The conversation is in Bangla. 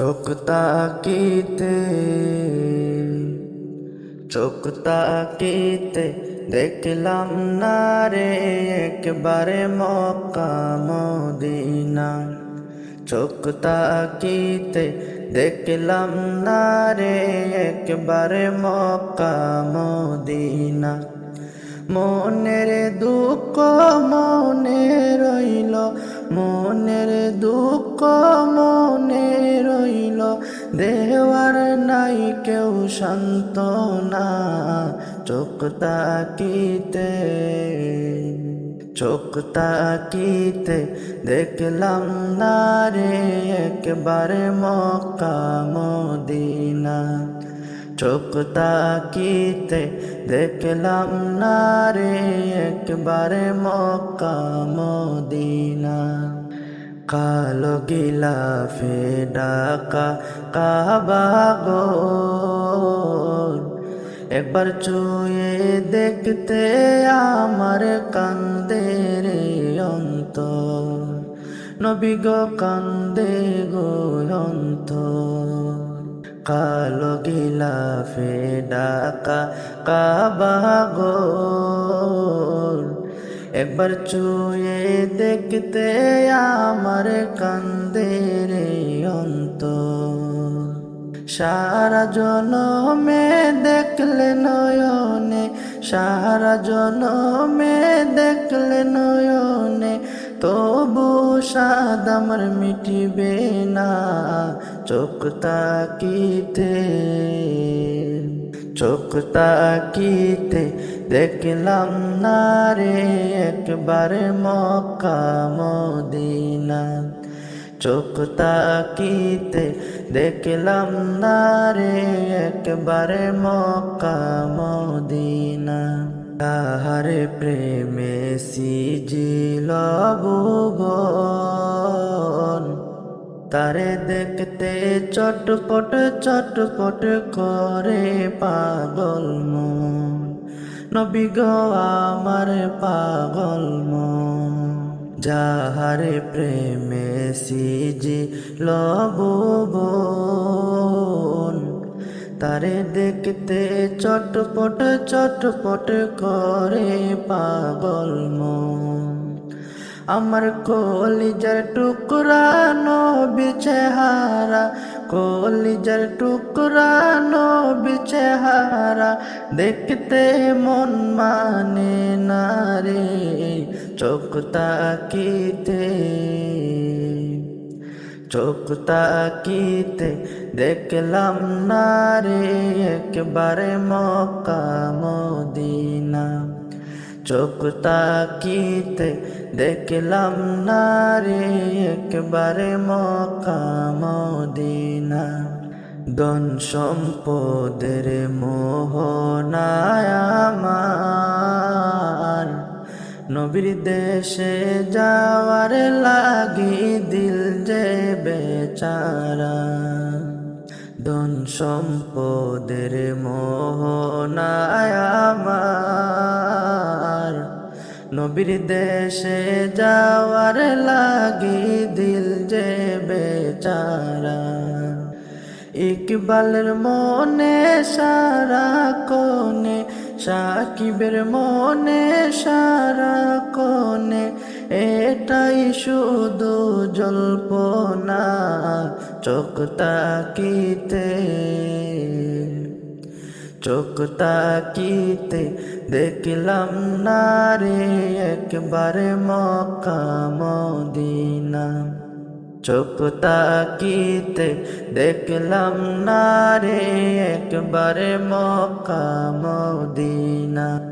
চোখ তাকিতে চোখ তাকিতে দেখলাম না রে একবারে মক্কা মদিনা চোখ তাকিতে দেখলাম না রে একবারে মক্কা মদিনা মনের দুঃখ মনে রইল, মনের দুঃখ দেওয়ার নাই কেউ শান্ত না চোখ তাকিতে চোখ তাকিতে দেখলাম না রে একবারে মক্কা মদিনা। চোখ তাকিতে দেখলাম না রে একবারে মক্কা মদিনা। কালো গিলাফে ডাকা কাবা গো একবার চুয়ে দেখতে আমার কান্দে রে অন্তর। নবী গো কান্দে গো অন্তর। কালো গিলাফে ডাকা কাবা গোর একবার চুয়ে দেখতে আমার কান্দে রে অন্তর। সারা জনমে দেখলে নয়নে, সারা জনমে দেখলে নয়নে, তবু সাদ আমার মিটিবে না, চোখ তাকিতে। চোখ তাকিতে দেখলাম না রে, একবারে মক্কা মদিনা। চোখ তাকিতে দেখলাম না রে, একবারে মক্কা মদিনা। তাহারে প্রেমে সিজিল ভুবন তারে দেখতে চটপট চটপট করে পাগল মন। নবী গো আমার পাগল মন। যাহারে প্রেমে সিজি লবন তারে দেখতে চটপট চটপট করে পাগল মন। আমার কলিজার টুকরা নবী চেহারা, কলিজার টুকরা নবী চেহারা, দেখতে মন মানে না রে, চোখ তাকিতে চোখ তাকিতে দেখলাম না রে, একবারে মক্কা মদিনা। চোখ তাকিতে দেখলাম না রে একবারে মক্কা মদিনা। দন সম্পদের মোহনায় আমার। নবীর দেশে যাওয়ার লাগি দিল যে বেচারা। ধন সম্পদের মোহনায় নবীর দেশে যাওয়ার লাগি দিল যে বেচারা। ইকবালের মনে সারা কোনে সাকিবের মনে সারা কোনে এটাই শুধু জল্পনা, চোখ তাকিতে। চোখ তাকিতে দেখলাম না রে, একবারে মক্কা মদিনা। চোখ তাকিতে দেখলাম না রে, একবারে মক্কা মদিনা।